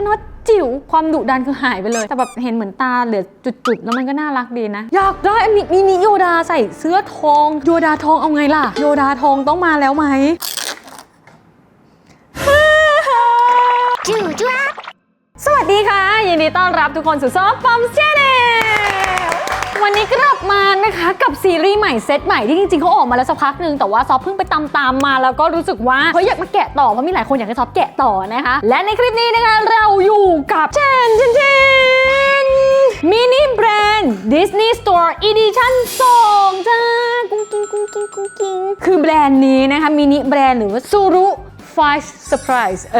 าน็อตจิ๋วความดุดันคือหายไปเลย แต่แบบเห็นเหมือนตาเหลือจุดๆ แล้วมันก็น่ารักดีนะ อยากได้อันนี้มินิโยดาใส่เสื้อทอง โยดาทองเอาไงล่ะ โยดาทองต้องมาแล้วไหมจู่จ้าสวัสดีค่ะ ยินดีต้อนรับทุกคนสู่ซอฟต์ปอมเชนเน วันนี้กลับมานะคะกับซีรีส์ใหม่เซตใหม่ที่จริงๆเขาออกมาแล้วสักพักหนึ่งแต่ว่าซอฟเพิ่งไปตามตามๆมาแล้วก็รู้สึกว่าเฮ้ยอยากมาแกะต่อเพราะมีหลายคนอยากให้ซอฟแกะต่อนะคะ และในคลิปนี้นะคะเราอยู่กับเจนเจนเจนมินิแบรนด์ Disney Store Edition 2จ้ากุ้งกิ้งกุ้งกิ้งกุ้งกิ้งคือแบรนด์นี้นะคะมินิแบรนด์หรือว่าซูรุ Five Surprise เอ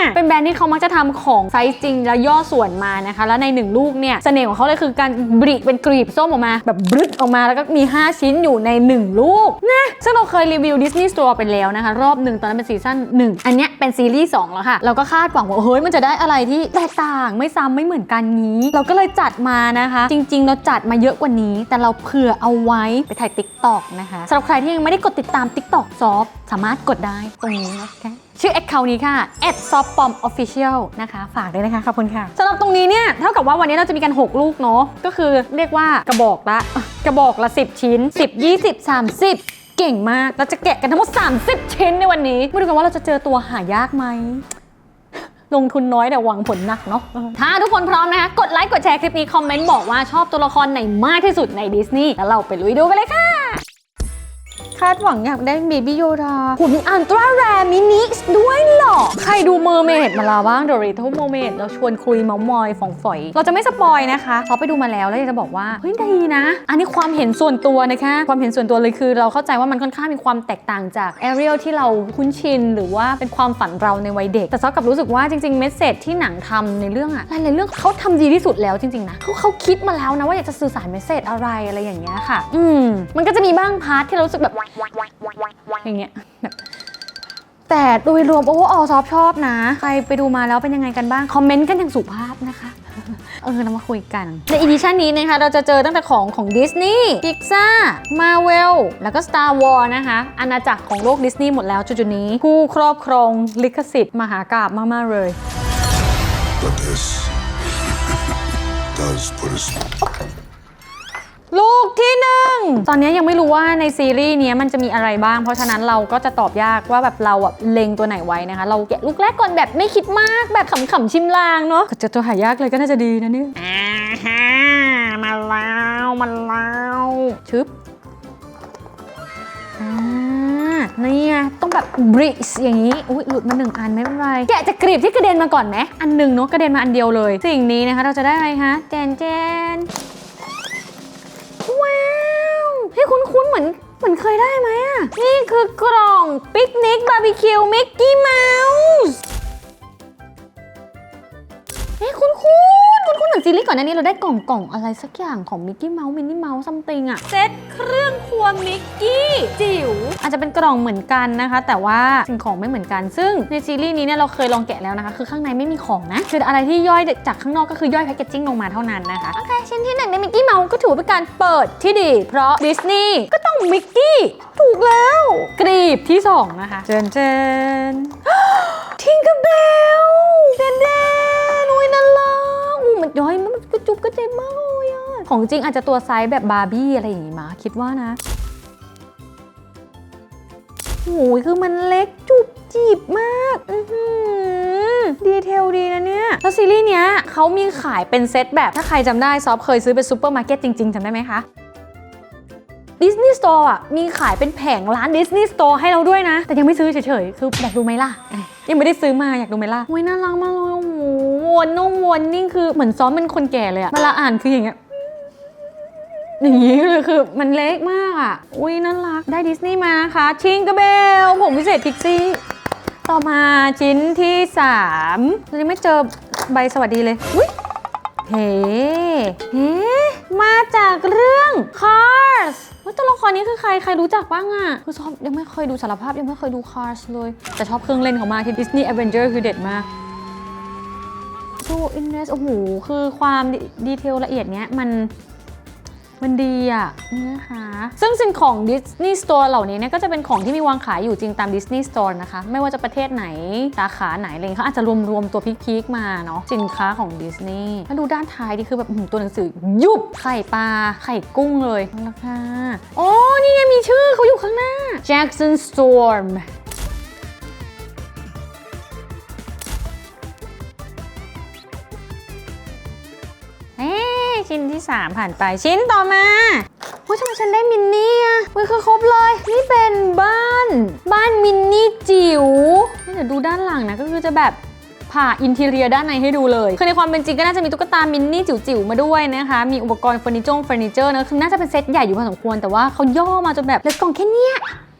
อเป็นแบรนด์ที่เขามักจะทำของไซส์จริงแล้วย่อส่วนมานะคะ แล้วในหนึ่งลูกเนี่ยเสน่ห์ของเขาเลยคือการบริเป็นกรีบส้มออกมา แบบบรึดออกมาแล้วก็มี 5 ชิ้นอยู่ใน 1 ลูกนะซึ่งเราเคยรีวิว Disney Store ไปแล้วนะคะ รอบหนึ่งตอนนั้นเป็นซีซั่น1 อันเนี้ยเป็นซีรีส์2แล้วค่ะ เราก็คาดหวังว่าเฮ้ยมันจะได้อะไรที่แตกต่างไม่ซ้ำไม่เหมือนกันนี้ เราก็เลยจัดมานะคะ จริง ๆ เราจัดมาเยอะกว่านี้ แต่เราเผื่อเอาไว้ไปถ่าย TikTok นะคะสำหรับใครที่ยังไม่ได้กดติดตาม TikTok ซอฟสามารถกดได้ตรงนี้นะคะชื่อ Account นี้ค่ะ s o f p o m official นะคะ ฝากด้วยนะคะ ขอบคุณค่ะสำหรับตรงนี้เนี่ย เท่ากับว่าวันนี้เราจะมีกัน 6 ลูกเนาะ ก็คือเรียกว่ากระบอกละ กระบอกละ 10 ชิ้น 10 20 30เก่งมาก เราจะแกะกันทั้งหมด 30 ชิ้นในวันนี้ มาดูกันว่าเราจะเจอตัวหายากไหม ลงทุนน้อยแต่หวังผลหนักเนาะ ถ้าทุกคนพร้อมนะคะ กดไลค์ กดแชร์คลิปนี้ คอมเมนต์บอกว่าชอบตัวละครไหนมากที่สุดในดิสนีย์ แล้วเราไปลุยดูกันเลยค่ะาดหวังอยากได้เบบี้โยดาผมมีอันตราแรมินิด้วยเหรอ ใครดูเมอร์เมดมาแล้วบ้างโดริโทโมเมดเราชวนคุยเมามอยฝองฝอย เราจะไม่สปอยนะคะเขาไปดูมาแล้วแล้วอยากจะบอกว่า เฮ้ยดีนะ อันนี้ความเห็นส่วนตัวนะคะ ความเห็นส่วนตัวเลยคือ เราเข้าใจว่ามันค่อนข้างมีความแตกต่างจากแอเรียลที่เราคุ้นชิน หรือว่าเป็นความฝันเราในวัยเด็ก แต่ซอกกับรู้สึกว่าจริงๆเมสเซจที่หนังทำในเรื่องอะหลายๆเรื่องเขาทำดีที่สุดแล้วจริงๆนะเขาเขาคิดมาแล้วนะว่าอยากจะสื่อสารเมสเซจอะไรอะไรอย่างเงี้ยค่ะ อืมมันก็จะมีบ้างพาร์ทที่เรารู้สึกแบบ อย่างเงี้ยแบบแต่โดยรวมโอ้ออซอฟชอบนะ ใครไปดูมาแล้วเป็นยังไงกันบ้าง คอมเมนต์กันอย่างสุภาพนะคะ เออ เรามาคุยกัน ในอีดิชันนี้นะคะ เราจะเจอตั้งแต่ของของดิสนีย์พิกซ่ามาเวลแล้วก็ Star Wars นะคะ อาณาจักรของโลกดิสนีย์หมดแล้วจุดๆนี้ ผู้ครอบครองลิขสิทธิ์มหากราบมากๆเลย But this does put us ลูกที่หนึ่งตอนนี้ยังไม่รู้ว่าในซีรีส์เนี้ยมันจะมีอะไรบ้าง เพราะฉะนั้นเราก็จะตอบยากว่าแบบเราอะเล็งตัวไหนไว้นะคะ เราแกะลูกแรกก่อนแบบไม่คิดมากแบบขำๆชิมลางเนาะก็เจอตัวหายากเลยก็น่าจะดีนะเนี่ยอ่าฮะมาแล้วมาแล้วชึบอ่านี่ไงต้องแบบบริสอย่างนี้อุ้ยหลุดมาหนึ่งอันไม่เป็นไรแกะจากกรีบที่กระเด็นมาก่อนไหมอันหนึ่งเนาะกระเด็นมาอันเดียวเลย สิ่งนี้นะคะเราจะได้อะไรคะเจนเจน ว้าวเฮ้คุ้นๆเหมือนเหมือนเคยได้ไหมอะ นี่คือกล่องปิกนิกบาร์บีคิวมิกกี้เมาส์เฮ้คุ้นๆคุ้น ซีรีส์ก่อนหน้านี้เราได้กล่องกล่องอะไรสักอย่างของมิกกี้เมาส์มินนี่เมาส์ซัมติงอะเซตเครื่องครัวมิกกี้จิ๋วอาจจะเป็นกล่องเหมือนกันนะคะ แต่ว่าสิ่งของไม่เหมือนกัน ซึ่งในซีรีส์นี้เนี่ยเราเคยลองแกะแล้วนะคะ คือข้างในไม่มีของนะคืออะไรที่ย่อยจากข้างนอกก็คือย่อยแพคเกจจิ้งลงมาเท่านั้นนะคะโอเคชิ้นที่หนึ่งในมิกกี้เมาส์ก็ถือว่าเป็นการเปิดที่ดี เพราะดิสนีย์ก็ต้องมิกกี้ถูกแล้ว กรีบที่2นะคะเจนเจนทิงเกอร์เบลเดนเดนอุ้ยน่ารักอู้ มันย้อยมันกระจุบกระเจมากเลยอะของจริงอาจจะตัวไซส์แบบบาร์บี้อะไรอย่างงี้มาคิดว่านะโอ้ยคือมันเล็กจุบจีบมากอือหือดีเทลดีนะเนี่ยแล้วซีรีส์เนี้ยเขามีขายเป็นเซตแบบถ้าใครจำได้ซอฟเคยซื้อเป็นซูเปอร์มาร์เก็ตจริง ๆจำได้ไหมคะดิสนีย์สโตร์อะมีขายเป็นแผงร้านดิสนีย์สโตร์ให้เราด้วยนะ แต่ยังไม่ซื้อเฉยๆ คืออยากดูไหมล่ะยยังไม่ได้ซื้อมาอยากดูไหมล่ะโอ้ยน่ารักมากเลยโอ้โห วนนุ่มวนนิ่งคือเหมือนซ้อมเป็นคนแก่เลยอะเวลาอ่านคืออย่างเงี้ยอย่างนี้เลยคือมันเล็กมากอะ อุ้ยน่ารัก ได้ดิสนีย์มานะคะชิงกระเบล ผมพิเศษพิกซี่ ต่อมาชิ้นที่3เรายังไม่เจอใบสวัสดีเลย อุ้ยเฮ้เฮ้มาจากเรื่อง Cars ว่าตัวละครนี้คือใคร ใครรู้จักบ้างอะคือชอบยังไม่เคยดูสารภาพยังไม่เคยดู Cars เลย แต่ชอบเครื่องเล่นเขามากที่ Disney Avenger คือเด็ดมาก โซอินเนสโอ้โห คือความดีเทลละเอียดเนี้ยมันมันดีอะนี่นะคะ ซึ่งสิ่งของดิสนีย์สโตร์เหล่านี้เนี่ยก็จะเป็นของที่มีวางขายอยู่จริงตามดิสนีย์สโตร์นะคะ ไม่ว่าจะประเทศไหน สาขาไหนอะไรเงี้ยเขาอาจจะรวมรวมๆตัวพีคๆมาเนาะสินค้าของดิสนีย์แล้วดูด้านท้ายนี่คือแบบอื้อหือตัวหนังสือยุบไข่ปลาไข่กุ้งเลยราคาโอ้นี่ไงมีชื่อเขาอยู่ข้างหน้า Jackson Storm ชิ้นที่ 3 ผ่านไปชิ้นต่อมาเฮ้ยทำไมฉันได้มินนี่อะเฮ้ยคือครบเลย นี่เป็นบ้าน บ้านมินนี่จิ๋วเดี๋ยวดูด้านหลังนะ ก็คือจะแบบผ่าอินทีเรียด้านในให้ดูเลย คือในความเป็นจริงก็น่าจะมีตุ๊กตามินนี่จิ๋วๆมาด้วยนะคะ มีอุปกรณ์เฟอร์นิเจอร์เฟอร์นิเจอร์นะคือน่าจะเป็นเซตใหญ่อยู่พอสมควร แต่ว่าเขาย่อมาจนแบบเลือกล่องแค่เนี้ย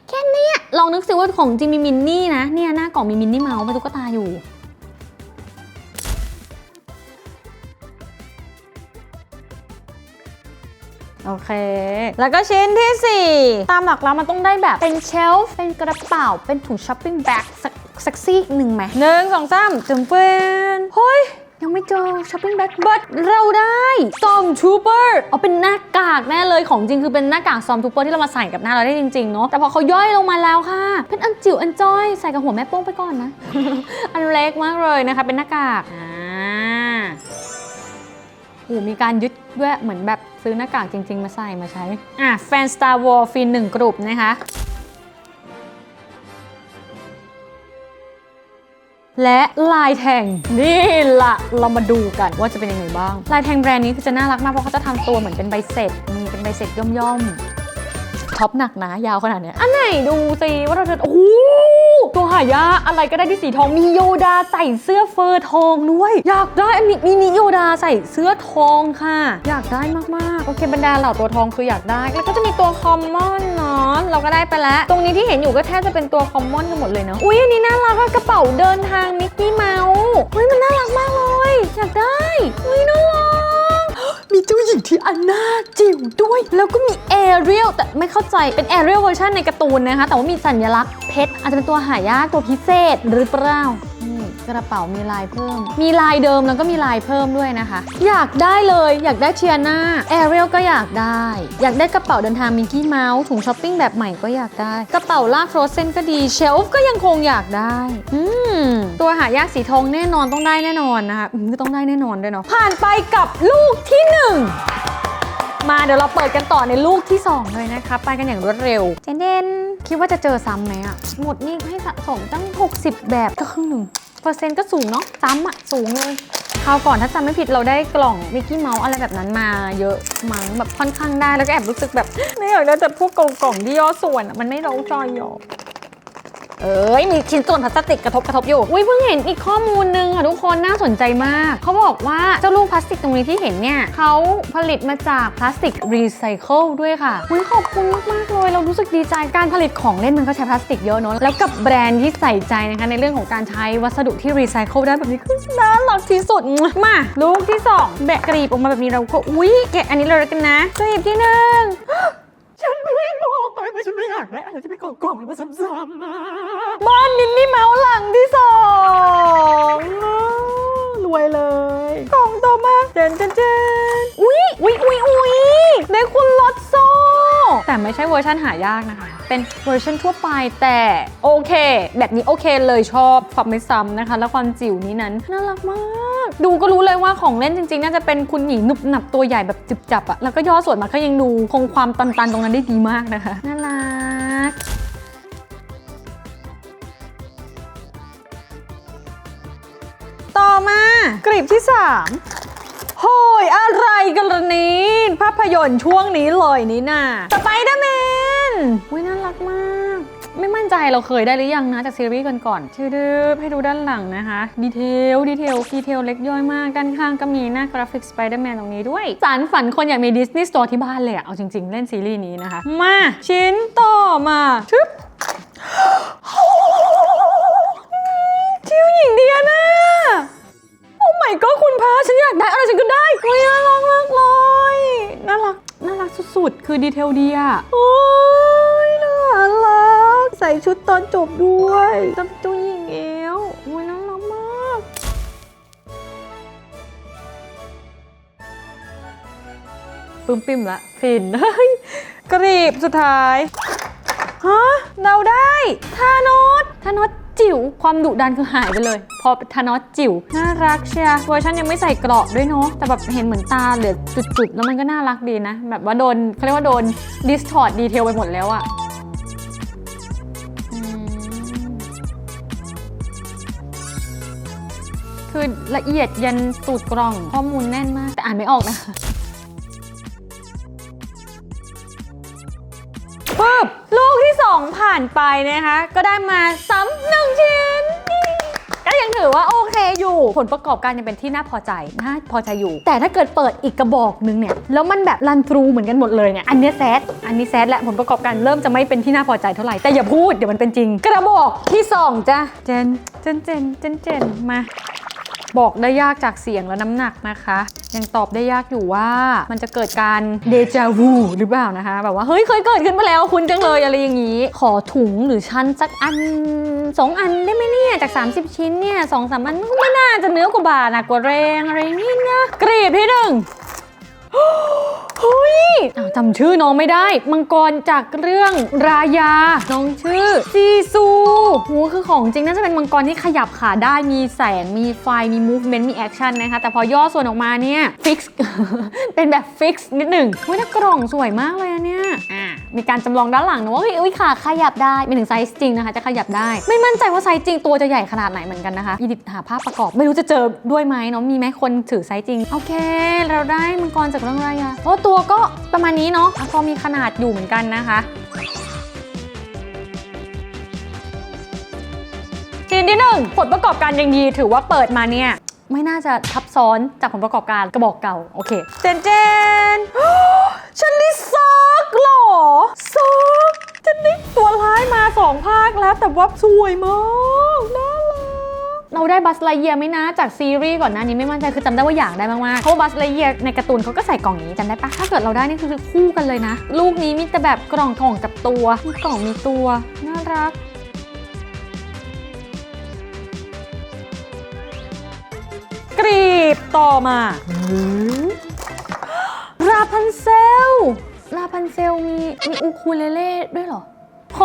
แค่เนี้ยลองนึกสิว่าของจริงมีมินนี่นะ เนี่ยหน้ากล่องมีมินนี่เมาส์เป็นตุ๊กตาอยู่ โอเค แล้วก็ชิ้นที่ 4 ตามหลักแล้วมันต้องได้แบบเป็นเชลฟ์เป็นกระเป๋า เป็นถุงช้อปปิ้งแบ็กสักสักซี่หนึ่งไหมหนึ่งสองสามจุ่มเป็นเฮ้ยยังไม่เจอช้อปปิ้งแบ็กบัตเราได้ซอมทูเปอร์เอาเป็นหน้ากากแน่เลยของจริงคือเป็นหน้ากากซอมทูเปอร์ที่เรามาใส่กับหน้าเราได้จริงๆเนาะแต่พอเขาย่อยลงมาแล้วค่ะ เป็นอันจิ๋วอันจ้อยใส่กับหัวแม่โป้งไปก่อนนะ อันเล็กมากเลยนะคะ เป็นหน้ากากอ่า โอ้มีการยึดด้วยเหมือนแบบซื้อหน้ากากจริง ๆ มาใส่มาใช้ อะ แฟน Star Wars ฟินหนึ่งกลุ่มนะคะ และลายแทงนี่ละเรามาดูกันว่าจะเป็นยังไงบ้าง ลายแทงแบรนด์นี้คือจะน่ารักมาก เพราะเขาจะทำตัวเหมือนเป็นใบเสร็จมีเป็นใบเสร็จย่อมๆท็อปหนักนะยาวขนาดเนี้ยอันไหนดูสิว่าเราจะโอ้ ตัวหายากอะไรก็ได้ที่สีทองมีโยดาใส่เสื้อเฟอร์ทองด้วย อยากได้อันนี้มินิโยดาใส่เสื้อทองค่ะ อยากได้มากๆโอเคบรรดาเหล่าตัวทองคืออยากได้ แล้วก็จะมีตัวคอมมอนเนาะเราก็ได้ไปแล้ว ตรงนี้ที่เห็นอยู่ก็แทบจะเป็นตัวคอมมอนกันหมดเลยเนาะอุ้ยอันนี้น่ารักอะกระเป๋าเดินทางมิกกี้เมาส์อุ้ยมันน่ารักมากเลย อยากได้อุ้ยน่ารัก มีเจ้าหญิงที่อันน่าจิ๋วด้วย แล้วก็มีแอเรียลแต่ไม่เข้าใจเป็นแอเรียลเวอร์ชันในการ์ตูนนะคะ แต่ว่ามีสัญลักษณ์เพชรอาจจะเป็นตัวหายากตัวพิเศษหรือเปล่า กระเป๋ามีลายเพิ่ม มีลายเดิมแล้วก็มีลายเพิ่มด้วยนะคะ อยากได้เลยอยากได้เทียนาแอเรียลก็อยากได้ อยากได้กระเป๋าเดินทางมิกกี้เมาส์ถุงช้อปปิ้งแบบใหม่ก็อยากได้ กระเป๋าลากโฟรเซนก็ดีเชลฟ์ก็ยังคงอยากได้ อืมตัวหายากสีทองแน่นอนต้องได้แน่นอนนะคะอืมต้องได้แน่นอนด้วยเนาะผ่านไปกับลูกที่หนึ่งมาเดี๋ยวเราเปิดกันต่อในลูกที่2เลยนะคะไปกันอย่างรวดเร็วเจนเดน คิดว่าจะเจอซ้ำไหมอะหมดนี่ให้สะสมตั้ง 60 แบบก็ครึ่งหนึ่งเปอร์เซ็นต์ก็สูงเนาะซ้ำอะสูงเลยคราวก่อนถ้าจำไม่ผิดเราได้กล่องมิกกี้เมาส์อะไรแบบนั้นมาเยอะมั้งแบบค่อนข้างได้แล้วก็แอบรู้สึกแบบ ไม่อยากได้แต่พวกกล่องๆที่ย่อส่วนอะมันไม่เร้าใจหยอก เอ้ยมีชิ้นส่วนพลาสติกกระทบกระทบอยู่อุ้ยเพิ่งเห็นอีกข้อมูลหนึงค่ะทุกคนน่าสนใจมาก เขาบอกว่าเจ้าลูกพลาสติกตรงนี้ที่เห็นเนี่ยเขาผลิตมาจากพลาสติกรีไซเคิลด้วยค่ะอุ้ยขอบคุณมากๆเลย เรารู้สึกดีใจการผลิตของเล่นมันก็ใช้พลาสติกเยอะเนอะแล้วกับแบรนด์ที่ใส่ใจนะคะในเรื่องของการใช้วัสดุที่รีไซเคิลได้แบบนี้คือน่ารักที่สุดมาลูกที่สองแบะกรีบออกมาแบบนี้เราก็อุ้ยแกะอันนี้เลยแล้วกันนะกรีบที่หนึ่ง ฉันไม่ได้บอกไปว่าฉันไม่อยากได้อะไรที่เป็นกล่องๆมาซ้ำๆนะบ้านมินนี่เมาส์หลังที่สองรวยเลยกล่องต่อมาเจนเจนเจนอุ๊ยอุ๊ยอุ๊ยอุ๊ยได้คุณลอตโซ่ แต่ไม่ใช่เวอร์ชันหายากนะคะ เป็นเวอร์ชันทั่วไปแต่โอเค แบบนี้โอเคเลยชอบความไม่ซ้ำนะคะ แล้วความจิ๋วนี้นั้นน่ารักมาก ดูก็รู้เลยว่าของเล่นจริงๆ น่าจะเป็นคุณหญิงหนุบหนับตัวใหญ่แบบจิบจับอะแล้วก็ย่อส่วนมาก็ยังดูคงความตันๆตรงนั้นได้ดีมากนะคะ น่ารักต่อมากรีบที่ 3โหยอะไรกันล่ะนี้ ภาพยนตร์ช่วงนี้เลยนี่น่ะสไปเดอร์แมนอุ้ยน่ารักมาก ไม่มั่นใจเราเคยได้หรือยังนะ จากซีรีส์ก่อนๆชื่อดืบให้ดูด้านหลังนะคะ ดีเทล ดีเทล ดีเทลเล็กย่อยมาก ด้านข้างก็มีหน้ากราฟิกสไปเดอร์แมนตรงนี้ด้วย สารฝันคนอยากมีดิสนีย์สโตร์ที่บ้านเลยอะเอาจริง ๆ เล่นซีรีส์นี้นะคะ มาชิ้นต่อมาชึบทิวหญิงเดียนะโอ้ my god คุณพระฉันอยากได้อะไรฉันก็ได้เฮ้ยน่ารักมากเลยน่ารักน่ารักสุดๆ คือดีเทลดีอะโอ้ ใส่ชุดตอนจบด้วยจำตัวหญิงเอวโอ้ยน่ารักมาก ปึ้มปิ่มละฟินเฮ้ยกรีบสุดท้าย ฮะ เราได้ทานอสทานอสจิ๋วความดุดันคือหายไปเลย พอทานอสจิ๋วน่ารักเชียร์เวอร์ชันยังไม่ใส่เกราะด้วยเนาะแต่แบบเห็นเหมือนตาเหลือจุดๆ แล้วมันก็น่ารักดีนะ แบบว่าโดนเขาเรียกว่าโดนดิสทอร์ดดีเทลไปหมดแล้วอะ คือละเอียดยันสูตรกล่องข้อมูลแน่นมาก แต่อ่านไม่ออกนะคะปึ๊บลูกที่ 2 ผ่านไปนะคะ ก็ได้มาซ้ำหนึ่งชิ้นก็ยังถือว่าโอเคอยู่ ผลประกอบการยังเป็นที่น่าพอใจ น่าพอใจอยู่ แต่ถ้าเกิดเปิดอีกกระบอกนึงเนี่ย แล้วมันแบบรันทรูเหมือนกันหมดเลยเนี่ย อันนี้แซด อันนี้แซดและผลประกอบการเริ่มจะไม่เป็นที่น่าพอใจเท่าไหร่ แต่อย่าพูด เดี๋ยวมันเป็นจริง กระบอกที่2จ้ะ เจน เจน เจน เจน เจน มา บอกได้ยากจากเสียงและน้ำหนักนะคะ ยังตอบได้ยากอยู่ว่ามันจะเกิดการเดจาวูหรือเปล่านะคะ แบบว่าเฮ้ยเคยเกิดขึ้นมาแล้วคุณจังเลยอะไรอย่างนี้ ขอถุงหรือชั้นสักอัน 2 อันได้ไหมเนี่ยจาก 30 ชิ้นเนี่ยสองสามอันก็ไม่น่าจะเนื้อกว่าบาทนะกว่าแรงอะไรอย่างนี้นะกรีบที่หนึ่ง เฮ้ยอ้าวจำชื่อน้องไม่ได้ มังกรจากเรื่องรายา น้องชื่อซีซูโหคือของจริงน่าจะเป็นมังกรที่ขยับขาได้มีแสงมีไฟมี movement มี action นนะคะ แต่พอย่อส่วนออกมาเนี่ย fix เป็นแบบ fix นิดหนึ่งเฮ้ยแต่กล่องสวยมากเลยอะเนี่ยอ่ามีการจำลองด้านหลังนะว่าเฮ้ยเอ้ยขาขยับได้ไม่ถึงไซส์จริงนะคะ จะขยับได้ ไม่มั่นใจว่าไซส์จริงตัวจะใหญ่ขนาดไหนเหมือนกันนะคะอีดิทหาภาพประกอบไม่รู้จะเจอด้วยไหมเนาะมีไหมคนถือไซส์จริงโอเค เราได้มังกรจากเรื่องรายาโอ้ตัวก็ประมาณนี้เนาะอะพอมีขนาดอยู่เหมือนกันนะคะชิ้นที่หนึ่งผลประกอบการยังดีถือว่าเปิดมาเนี่ย ไม่น่าจะทับซ้อนจากผลประกอบการกระบอกเก่า โอเค เจนเจนฉันได้ซักหรอซักฉันได้ตัวร้ายมาสองภาคแล้วแต่ว่าสวยมากน่ารัก เราได้บัสไลเยียไหมนะ จากซีรีส์ก่อนหน้านี้ไม่มั่นใจคือจำได้ว่าอยากได้มากๆเพราะว่าบัสไลเยียในการ์ตูนเขาก็ใส่กล่องอย่างนี้จำได้ปะถ้าเกิดเราได้นี่คือคู่กันเลยนะ ลูกนี้มีแต่แบบกล่องกล่องกับตัวมีกล่องมีตัวน่ารักกรีบต่อมาราพันเซลราพันเซลมีมีอูคูเลเล่ด้วยเหรอ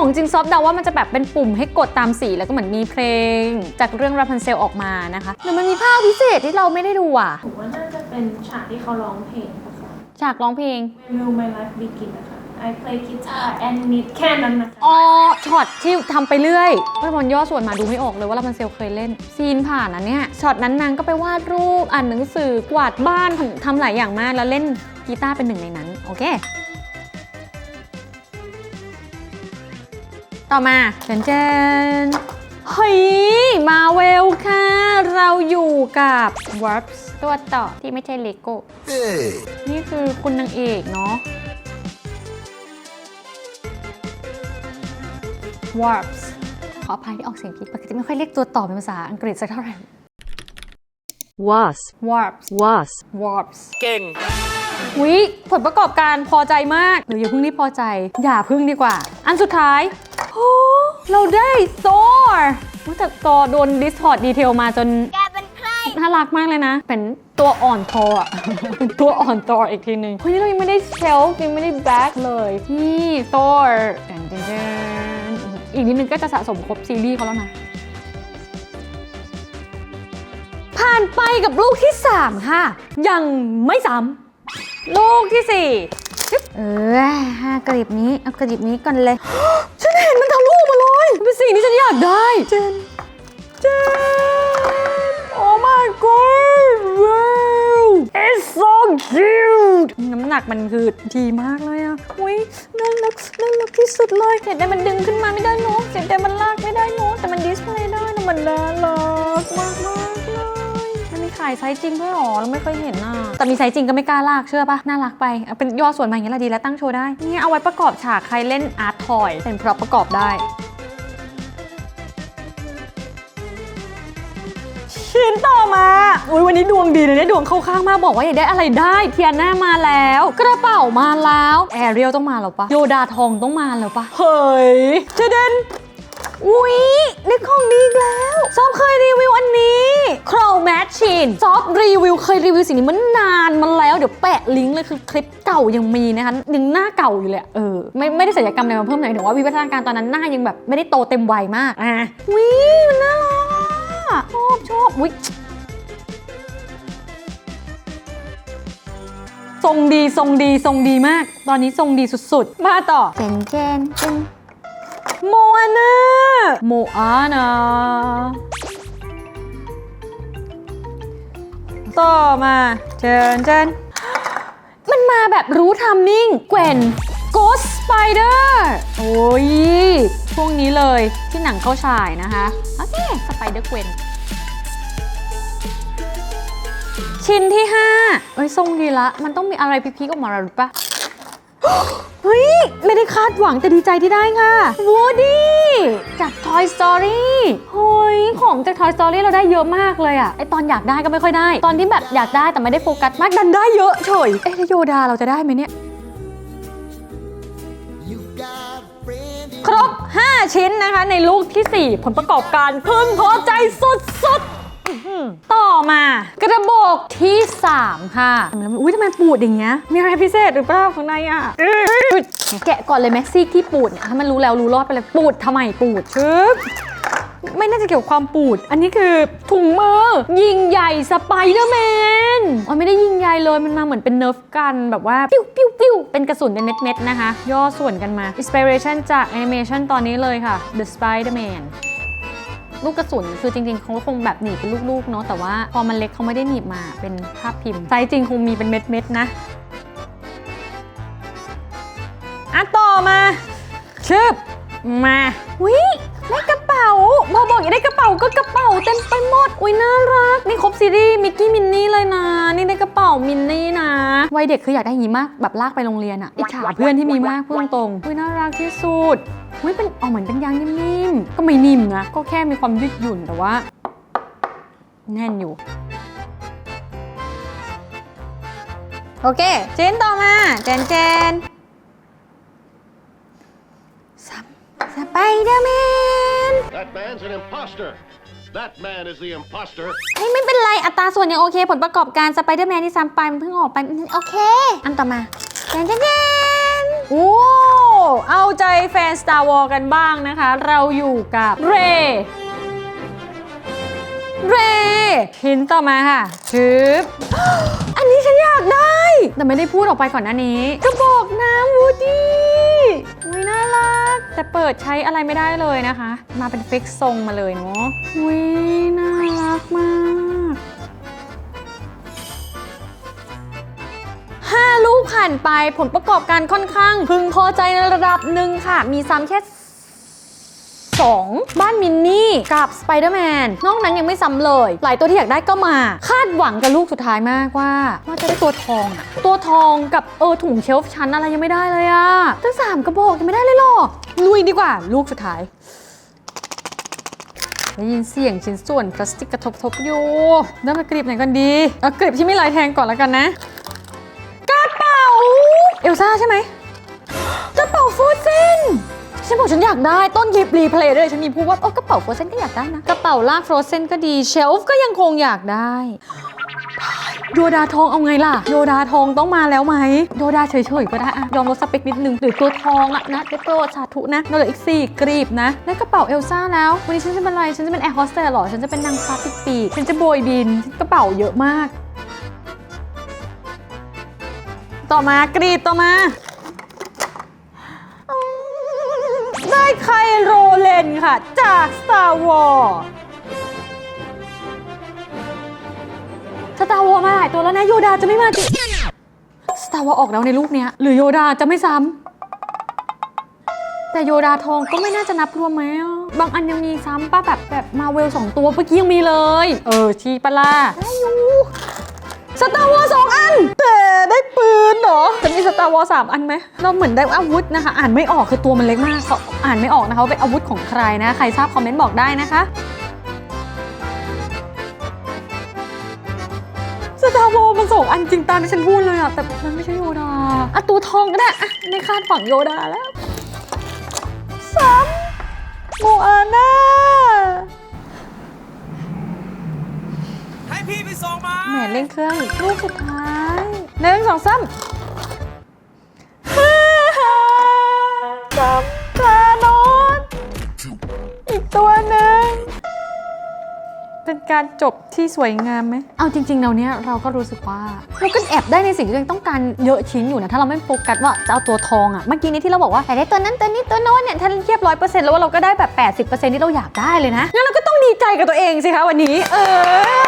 ของจริงซอฟต์เดาว่ามันจะแบบเป็นปุ่มให้กดตามสีแล้วก็เหมือนมีเพลง จากเรื่องราพันเซลออกมานะคะแต่มันมีภาคพิเศษที่เราไม่ได้ดูอะผมว่าน่าจะเป็นฉากที่เขาร้องเพลงนะคะฉากร้องเพลง When Will My Life Begin นะคะ I play guitar and need แค่นั้นนะคะอ๋อช็อตที่ทำไปเรื่อยเมื่อบอลย่อส่วนมาดูไม่ออกเลยว่าราพันเซลเคยเล่น ซีนผ่านอันเนี้ยช็อตนั้นนางก็ไปวาดรูปอ่านหนังสือกวาดบ้านทำทำหลายอย่างมากแล้วเล่นกีตาร์เป็นหนึ่งในนั้นโอเค ต่อมาเจนเจนเฮ้ย มาเวลค่ะ เราอยู่กับ Warps ตัวต่อที่ไม่ใช่เลโก้ Hey. นี่คือคุณนางเอกเนาะ Warps ขออภัยที่ออกเสียงผิดปกติไม่ค่อยเรียกตัวต่อเป็นภาษาอังกฤษสักเท่าไหร่ Wasp, Warps wasp, Warps เก่งวิผลประกอบการพอใจมากหรืออย่าเพิ่งรีบพอใจ อย่าเพิ่งดีกว่า อันสุดท้ายโอ้ เราได้ Thor แต่ตัวโดน Discord ดีเทลมาจนแกเป็นใครน่ารักมากเลยนะ เป็นตัวอ่อนทออะเป็นตัวอ่อนทออีกทีหนึ่งเฮ้ยเรายังไม่ได้เชลฟ์ยังไม่ได้แบ็คเลยนี่ทอร์แดนแดนอีกนิดนึงก็จะสะสมครบซีรีส์เขาแล้วนะ ผ่านไปกับลูกที่ 3 ค่ะ ยังไม่ซ้ำลูกที่4ชึบเออห้ากรีบนี้ เอากรีบนี้ก่อนเลย งที่ฉันอยากได้เจนเจน Oh my god wow it's so cute น้ำหนักมันคือดีมากเลยอะอุ้ยน่ารักน่ารักที่สุดเลยเห็นได้มันดึงขึ้นมาไม่ได้เนอะเห็นได้มันลากไม่ได้เนอะแต่มันดิสเพลย์ได้นะมันน่ารักมากมากๆเลยมันมีขายไซส์จริงด้วยหรอเราไม่เคยเห็นอะแต่มีไซส์จริงก็ไม่กล้าลากเชื่อปะน่ารักไปเอาเป็นย่อส่วนมาอย่างนี้ละดีแล้วตั้งโชว์ได้เนี่ยเอาไว้ประกอบฉากใครเล่นอาร์ตทอย เป็นพร็อพประกอบได้ อุ้ยวันนี้ดวงดีเลยเนี่ยดวงเข้าข้างมากบอกว่าอยากได้อะไรได้ เทียน่ามาแล้ว กระเป๋ามาแล้วแอเรียลต้องมาแล้วปะโยดาทองต้องมาแล้วปะเฮ้ยเจเดนอุ๊ยได้ของดีอีกแล้วซอฟเคยรีวิวอันนี้โครแมชชีนซอฟรีวิวเคยรีวิวสิ่งนี้มันนานมาแล้ว เดี๋ยวแปะลิงก์เลยคือคลิปเก่ายังมีนะคะยังหน้าเก่าอยู่เลยอะเออไม่ไม่ได้ศัลยกรรมอะไรมาเพิ่มเลยถึงว่าวิวัฒนาการตอนนั้นหน้ายังแบบไม่ได้โตเต็มวัยมากอะวิมันน่ารักอะชอบชอบวิ ทรงดีทรงดีทรงดีมาก ตอนนี้ทรงดีสุดๆ มาต่อ เจนเจนเจนโมอาน่าโมอาน่าต่อมาเชิญเชิญมันมาแบบรู้ทัมมิ่งแกวน Ghost Spider โอ้ย พวกนี้เลยที่หนังเข้าฉายนะคะ โอเค Spider Gwen ชิ้นที่5เอ้ยทรงดีละ มันต้องมีอะไรพีคๆออกมาแล้วหรือปะเฮ้ย ไม่ได้คาดหวังแต่ดีใจที่ได้ค่ะ Woody จาก Toy Story เฮ้ย ของจาก Toy Story เราได้เยอะมากเลยอะไอตอนอยากได้ก็ไม่ค่อยได้ ตอนที่แบบอยากได้แต่ไม่ได้โฟกัสมากดันได้เยอะเฉยเอ๊ะแล้วโยดาเราจะได้ไหมเนี่ย ครบ 5 ชิ้นนะคะ ในลูกที่ 4 ผลประกอบการพึงพอใจสุดๆอื้อหือ ต่อมา กระบอกที่ 3 ค่ะอุ้ยทำไมปูดอย่างเงี้ย มีอะไรพิเศษหรือเปล่าข้างในอะอื้อแกะก่อนเลยแม็กซี่ที่ปูดเนี่ยถ้ามันรู้แล้วรู้รอดไปเลยปูดทำไมปูดชึบไม่น่าจะเกี่ยวกับความปูด อันนี้คือถุงมือ ยิงใหญ่สไปเดอร์แมนมันไม่ได้ยิงใหญ่เลย มันมาเหมือนเป็นเนิร์ฟกันแบบว่า ปิ้วปิ้วปิ้วเป็นกระสุนเป็นเม็ดๆนะคะ ย่อส่วนกันมาอินสปิเรชันจากแอนิเมชันตอนนี้เลยค่ะ The Spider-Man ลูกกระสุนคือจริงๆเขาคงแบบหนีบเป็นลูกๆเนาะแต่ว่าพอมันเล็กเขาไม่ได้หนีบมาเป็นภาพพิมพ์ไซส์จริงคงมีเป็นเม็ดๆนะอะต่อมาชึบมาวิได้กระเป๋าพอบอกอยากได้กระเป๋าก็กระเป๋าเต็มไปหมด อุ้ยน่ารัก นี่ครบซีรีส์มิกกี้มินนี่เลยนะ นี่ได้กระเป๋ามินนี่นะ วัยเด็กคืออยากได้อย่างนี้มาก แบบลากไปโรงเรียนอะอิจฉาเพื่อนที่มีมากพูดตรงๆอุ้ยน่ารักที่สุด เฮ้ยเป็นออกเหมือนเป็นยางนิ่มๆ ก็ไม่นิ่มนะ ก็แค่มีความยืดหยุ่นแต่ว่า แน่นอยู่ โอเคเจนต่อมาเจนเจนสสไปเดอร์แมน That man's an imposter. That man is the imposter. เฮ้ยไม่เป็นไร อัตราส่วนยังโอเค ผลประกอบการสไปเดอร์แมนที่ซ้ำไปมันเพิ่งออกไป โอเค อันต่อมาเจนเจนเจนโอ้ เอาใจแฟน Star Wars กันบ้างนะคะ เราอยู่กับเร เรหินต่อมาค่ะชึบอันนี้ฉันอยากได้ แต่ไม่ได้พูดออกไปก่อนหน้านี้กระบอกน้ำวูดี้อุ้ยน่ารัก แต่เปิดใช้อะไรไม่ได้เลยนะคะ มาเป็นฟิกทรงมาเลยเนาะอุ้ยน่ารักมาก ผ่านไปผลประกอบการค่อนข้าง พึงพอใจในระดับหนึ่งค่ะ มีซ้ำแค่2บ้านมินนี่กับสไปเดอร์แมนนอกนั้นยังไม่ซ้ำเลย หลายตัวที่อยากได้ก็มา คาดหวังกับลูกสุดท้ายมากว่า ว่าจะได้ตัวทองอะตัวทองกับเออถุงเชลฟ์ชั้นอะไรยังไม่ได้เลยอะตั้งสามกระบอกยังไม่ได้เลยหรอลุยดีกว่า ลูกสุดท้ายได้ยินเสียงชิ้นส่วนพลาสติกกระทบๆอยู่เริ่มากรีบไหนก่อนดีเอากรีบที่ไม่ลายแทงก่อนแล้วกันนะ เอลซ่าใช่ไหมกระเป๋าโฟเซนฉันบอกฉันอยากได้ต้นยิบรีเพลย์ด้วยฉันมีพูดว่าโอ้กระเป๋าโฟเซนก็อยากได้นะ กระเป๋าลากโฟเซนก็ดีเชลฟ์ก็ยังคงอยากได้โยดาทองเอาไงล่ะโยดาทองต้องมาแล้วไหมโยดาเฉยๆก็ได้อะยอมลดสเปคนิดนึง หรือตัวทองอะนะได้โปรดสาธุนะเราเหลืออีกสี่กรีบนะได้กระเป๋าเอลซ่าแล้ว วันนี้ฉันจะเป็นอะไร ฉันจะเป็นแอร์โฮสเตสเหรอ ฉันจะเป็นนางฟ้าปิดปีกฉันจะโบยบินกระเป๋าเยอะมาก ต่อมากรีดต่อมา ได้ไคโรเลนค่ะ จาก Star Wars Star Wars มาหลายตัวแล้วนะโยดาจะไม่มาจริง Star Wars ออกแล้วในลูกเนี้ย หรือโยดาจะไม่ซ้ำแต่โยดาทองก็ไม่น่าจะนับรวมไหมบางอันยังมีซ้ำป่ะแบบแบบมาเวลสองตัวเมื่อกี้ยังมีเลย เออชีปะล่าได้อยู่ สตาร์วอลสองอัน แต่ได้ปืนเหรอ จะมีสตาร์วอลสามอันไหม เราเหมือนได้อาวุธนะคะ อ่านไม่ออกคือตัวมันเล็กมากเขาอ่านไม่ออกนะคะว่าเป็นอาวุธของใครนะ ใครทราบคอมเมนต์บอกได้นะคะสตาร์วอลมันสองอันจริงตามที่ฉันพูดเลยอะแต่มันไม่ใช่โยดาอะตัวทองก็ได้อะในคาดฝั่งโยดาแล้วสามโมอาน่า พี่ไปส่งมา แหมเร่งเครื่องลูกสุดท้ายหนึ่งสองสาม การจบที่สวยงามไหม เอาจริงๆเราเนี้ยเราก็รู้สึกว่าเราก็แอบได้ในสิ่งที่ตัวเองต้องการเยอะชิ้นอยู่นะถ้าเราไม่โฟกัสว่าจะเอาตัวทองอะเมื่อกี้นี้ที่เราบอกว่าแต่ได้ตัวนั้นตัวนี้ตัวโน้นเนี่ยถ้าเทียบร้อยเปอร์เซ็นต์แล้วว่าเราก็ได้แบบ80%ที่เราอยากได้เลยนะงั้นเราก็ต้องดีใจกับตัวเองสิคะวันนี้ เอ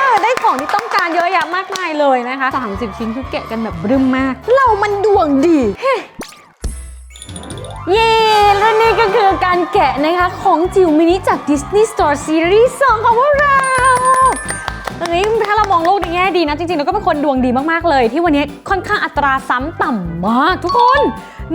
อ ได้ของที่ต้องการเยอะแยะมากมายเลยนะคะ30ชิ้นคือแกะกันแบบบรึมมาก เรามันดวงดีเย้และนี่ก็คือการแกะนะคะของจิ๋วมินิจาก Disney Store Series 2 ของพวกเรา เอ้ยถ้าเรามองโลกในแง่ดีนะ จริงๆเราก็เป็นคนดวงดีมากๆเลย ที่วันนี้ค่อนข้างอัตราซ้ำต่ำมากทุกคน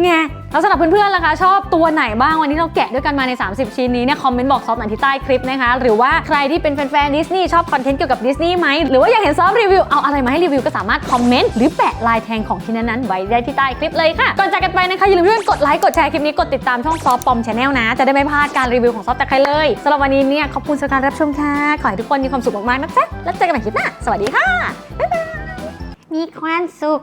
ไงแล้วสำหรับเพื่อนๆล่ะคะ ชอบตัวไหนบ้างวันนี้เราแกะด้วยกันมาใน 30 ชิ้นนี้เนี่ยคอมเมนต์บอกซอฟหน่อยที่ใต้คลิปนะคะ หรือว่าใครที่เป็นแฟนๆดิสนีย์ชอบคอนเทนต์เกี่ยวกับดิสนีย์ไหมหรือว่าอยากเห็นซอฟรีวิวเอาอะไรมาให้รีวิวก็สามารถคอมเมนต์หรือแปะลายแทงของชิ้นนั้นๆไว้ได้ที่ใต้คลิปเลยค่ะก่อนจากกันไปนะคะอย่าลืมเพื่อนกดไลค์กดแชร์คลิปนี้กดติดตามช่องซอฟปอมชาแนลนะจะได้ไม่พลาดการรีวิวของซอฟจากใครเลยสำหรับวันนี้เนี่ยขอบคุณสำหรับการรับชมค่ะขอให้ทุกคนมีความสุขมากๆนะจ๊ะแล้วเจอกันใหม่คลิปหน้าสวัสดีค่ะบ๊ายบายมีความสุข